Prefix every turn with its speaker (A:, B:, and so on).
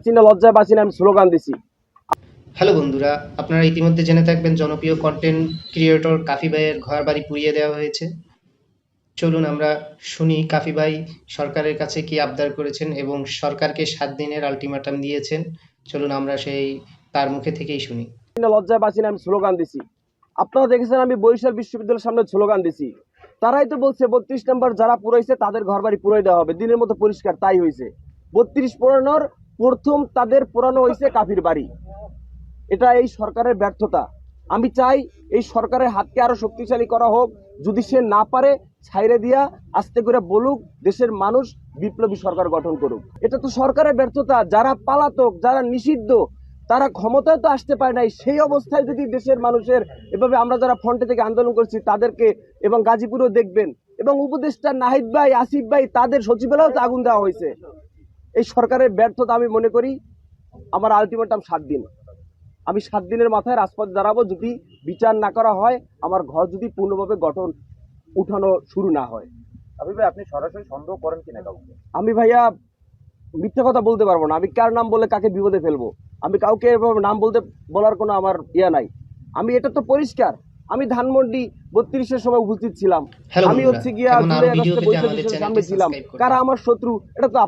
A: বাঁচি না লজ্জায় বাঁচি না আমি স্লোগান দিছি।
B: হ্যালো বন্ধুরা আপনারা ইতিমধ্যে জেনে থাকবেন জনপ্রিয় কন্টেন্ট ক্রিয়েটর কাফি ভাইয়ের ঘর বাড়ি পুড়িয়ে দেওয়া হয়েছে। চলুন আমরা শুনি কাফি ভাই সরকারের কাছে কি আবদার করেছেন এবং সরকারকে সাত দিনের আলটিমেটাম দিয়েছেন। চলুন আমরা সেই তার মুখে থেকেই শুনি।
A: লজ্জায় বাঁচি না আমি স্লোগান দিছি। আপনারা দেখেছেন আমি বরিশাল বিশ্ববিদ্যালয়ের সামনে স্লোগান দিছি। তারাই তো বলছে বত্রিশ নম্বর যারা পুরাইছে তাদের ঘর বাড়ি পুরাই দেওয়া হবে। দিনের মতো পরিষ্কার তাই হয়েছে বত্রিশ পুরানোর প্রথম তাদের পুরানো হয়েছে কাফির বাড়ি। এটা এই সরকারের ব্যর্থতা। আমি চাই এই সরকারের হাতকে আরও শক্তিশালী করা হোক, যদি সে না পারে ছাইরে দিয়া আস্তে করে বলুক, দেশের মানুষ বিপ্লবী সরকার গঠন করুক। এটা তো সরকারের ব্যর্থতা। যারা পালাতক, যারা নিষিদ্ধ, তারা ক্ষমতায় তো আসতে পারে নাই। সেই অবস্থায় যদি দেশের মানুষের, এভাবে আমরা যারা ফ্রন্টে থেকে আন্দোলন করছি, তাদেরকে এবং গাজীপুরেও দেখবেন এবং উপদেষ্টা নাহিদ ভাই, আসিফ ভাই, তাদের সচিবালয়েও তো আগুন দেওয়া হয়েছে। এই সরকারের ব্যর্থতা আমি মনে করি আমার আলটিমেটাম সাত দিন। আমি সাত দিনের মাথায় রাজপথে দাঁড়াবো যদি বিচার না করা হয় আমার ঘর যদি পূর্ণভাবে গঠন উঠানো শুরু না হয়।
C: আবির ভাই আপনি সরাসরি সন্দেহ করেন কিনা কাউকে?
A: আমি ভাইয়া মিথ্যা কথা বলতে পারব না। আমি কার নাম বলে কাকে বিপদে ফেলব? আমি কাউকে এভাবে নাম বলতে বলার কোনো আমার ইয়া নাই। আমি এটা তো পরিষ্কার। আমি ধানমন্ডি বত্রিশের সময় উপস্থিত ছিলাম। আমি হচ্ছে গিয়া সামনে ছিলাম। কারা আমার শত্রু এটা তো